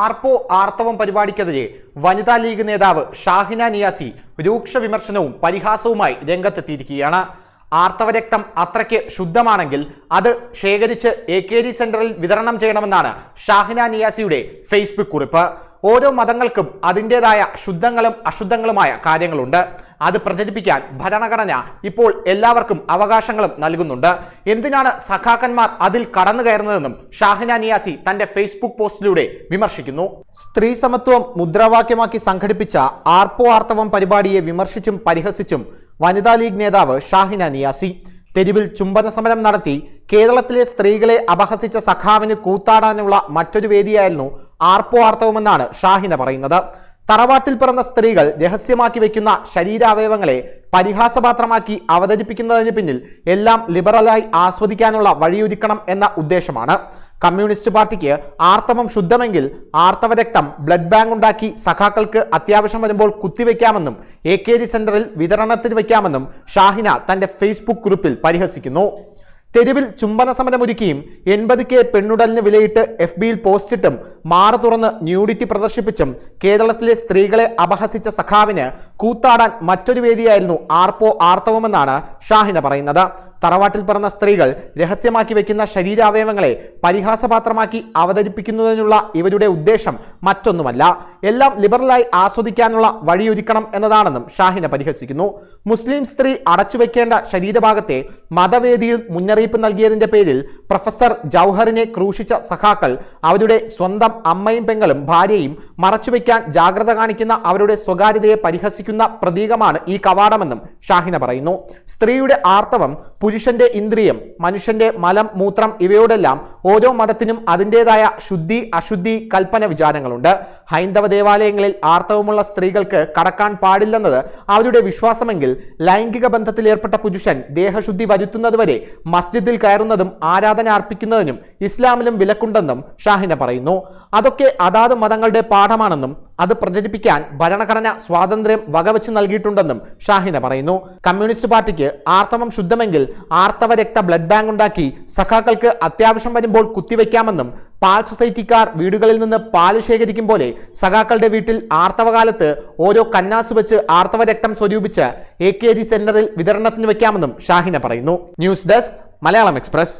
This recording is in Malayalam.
ആർപ്പോ ആർത്തവം പരിപാടിക്കെതിരെ വനിതാ ലീഗ് നേതാവ് ഷാഹിന നിയാസി രൂക്ഷ വിമർശനവും പരിഹാസവുമായി രംഗത്തെത്തിയിരിക്കുകയാണ്. ആർത്തവരക്തം അത്രയ്ക്ക് ശുദ്ധമാണെങ്കിൽ അത് ശേഖരിച്ച് എ കെ ജി സെന്ററിൽ വിതരണം ചെയ്യണമെന്നാണ് ഷാഹിന നിയാസിയുടെ ഫേസ്ബുക്ക് കുറിപ്പ്. ഓരോ മതങ്ങൾക്കും അതിന്റെതായ ശുദ്ധങ്ങളും അശുദ്ധങ്ങളുമായ കാര്യങ്ങളുണ്ട്. അത് പ്രചരിപ്പിക്കാൻ ഭരണഘടന ഇപ്പോൾ എല്ലാവർക്കും അവകാശങ്ങളും നൽകുന്നുണ്ട്. എന്തിനാണ് സഖാക്കന്മാർ അതിൽ കടന്നു കയറുന്നതെന്നും ഷാഹിന നിയാസി തന്റെ ഫേസ്ബുക്ക് പോസ്റ്റിലൂടെ വിമർശിക്കുന്നു. സ്ത്രീ സമത്വം മുദ്രാവാക്യമാക്കി സംഘടിപ്പിച്ച ആർപ്പോ ആർത്തവം പരിപാടിയെ വിമർശിച്ചും പരിഹസിച്ചും വനിതാ ലീഗ് നേതാവ് ഷാഹിന നിയാസി തെരുവിൽ ചുംബന സമരം നടത്തി കേരളത്തിലെ സ്ത്രീകളെ അപഹസിച്ച സഖാവിന് കൂത്താടാനുള്ള മറ്റൊരു വേദിയായിരുന്നു ആർപ്പോ ആർത്തവമെന്നാണ് ഷാഹിന പറയുന്നത്. തറവാട്ടിൽ പിറന്ന സ്ത്രീകൾ രഹസ്യമാക്കി വയ്ക്കുന്ന ശരീരാവയവങ്ങളെ പരിഹാസപാത്രമാക്കി അവതരിപ്പിക്കുന്നതിന് പിന്നിൽ എല്ലാം ലിബറലായി ആസ്വദിക്കാനുള്ള വഴിയൊരുക്കണം എന്ന ഉദ്ദേശമാണ്. കമ്മ്യൂണിസ്റ്റ് പാർട്ടിക്ക് ആർത്തവം ശുദ്ധമെങ്കിൽ ആർത്തവരക്തം ബ്ലഡ് ബാങ്ക് ഉണ്ടാക്കി സഖാക്കൾക്ക് അത്യാവശ്യം വരുമ്പോൾ കുത്തിവെക്കാമെന്നും എ കെ ജി സെന്ററിൽ വിതരണത്തിന് വയ്ക്കാമെന്നും ഷാഹിന തന്റെ ഫേസ്ബുക്ക് ഗ്രൂപ്പിൽ പരിഹസിക്കുന്നു. തെരുവിൽ ചുംബന സമരമൊരുക്കിയും എൺപത് കെ പെണ്ണുടലിന് വിലയിട്ട് എഫ് ബിയിൽ പോസ്റ്റിട്ടും മാറ തുറന്ന് ന്യൂഡിറ്റി പ്രദർശിപ്പിച്ചും കേരളത്തിലെ സ്ത്രീകളെ അപഹസിച്ച സഖാവിന് കൂത്താടാൻ മറ്റൊരു വേദിയായിരുന്നു ആർപ്പോ ആർത്തവമെന്നാണ് ഷാഹിന പറയുന്നത്. തറവാട്ടിൽ പിറന്ന സ്ത്രീകൾ രഹസ്യമാക്കി വയ്ക്കുന്ന ശരീരാവയവങ്ങളെ പരിഹാസപാത്രമാക്കി അവതരിപ്പിക്കുന്നതിനുള്ള ഇവരുടെ ഉദ്ദേശം മറ്റൊന്നുമല്ല. എല്ലാം ലിബറലായി ആസ്വദിക്കാനുള്ള വഴിയൊരുക്കണം എന്നതാണെന്നും ഷാഹിന പരിഹസിക്കുന്നു. മുസ്ലിം സ്ത്രീ അടച്ചുവെക്കേണ്ട ശരീരഭാഗത്തെ മതവേദിയിൽ മുന്നറിയിപ്പ് നൽകിയതിന്റെ പേരിൽ പ്രൊഫസർ ജൗഹറിനെ ക്രൂശിച്ച സഖാക്കൾ അവരുടെ സ്വന്തം അമ്മയും പെങ്ങളും ഭാര്യയും മറച്ചുവെക്കാൻ ജാഗ്രത കാണിക്കുന്ന അവരുടെ സ്വകാര്യതയെ പരിഹസിക്കുന്ന പ്രതീകമാണ് ഈ കവാടമെന്നും ഷാഹിന പറയുന്നു. സ്ത്രീയുടെ ആർത്തവം പുരുഷന്റെ ഇന്ദ്രിയം മനുഷ്യന്റെ മലം മൂത്രം ഇവയോടെല്ലാം ഓരോ മതത്തിനും അതിന്റെതായ ശുദ്ധി അശുദ്ധി കൽപ്പന വിചാരങ്ങളുണ്ട്. ഹൈന്ദവ ദേവാലയങ്ങളിൽ ആർത്തവമുള്ള സ്ത്രീകൾക്ക് കടക്കാൻ പാടില്ലെന്നത് അവരുടെ വിശ്വാസമെങ്കിൽ ലൈംഗിക ബന്ധത്തിൽ ഏർപ്പെട്ട പുരുഷൻ ദേഹശുദ്ധി വരുത്തുന്നതുവരെ മസ്ജിദിൽ കയറുന്നതും ആരാധന അർപ്പിക്കുന്നതിനും ഇസ്ലാമിലും വിലക്കുണ്ടെന്നും ഷാഹിന പറയുന്നു. അതൊക്കെ അതാത് മതങ്ങളുടെ പാഠമാണെന്നും അത് പ്രചരിപ്പിക്കാൻ ഭരണഘടന സ്വാതന്ത്ര്യം വകവെച്ച് നൽകിയിട്ടുണ്ടെന്നും ഷാഹിന പറയുന്നു. കമ്മ്യൂണിസ്റ്റ് പാർട്ടിക്ക് ആർത്തവം ശുദ്ധമെങ്കിൽ ആർത്തവ രക്ത ബ്ലഡ് ബാങ്ക് ഉണ്ടാക്കി സഖാക്കൾക്ക് അത്യാവശ്യം വരുമ്പോൾ കുത്തിവെക്കാമെന്നും പാൽ സൊസൈറ്റിക്കാർ വീടുകളിൽ നിന്ന് പാൽ ശേഖരിക്കും പോലെ സഖാക്കളുടെ വീട്ടിൽ ആർത്തവകാലത്ത് ഓരോ കന്നാസ് വെച്ച് ആർത്തവ രക്തം സ്വരൂപിച്ച് എ കെ ജി സെന്ററിൽ വിതരണത്തിന് വെക്കാമെന്നും ഷാഹിന പറയുന്നു. News desk Malayalam Express.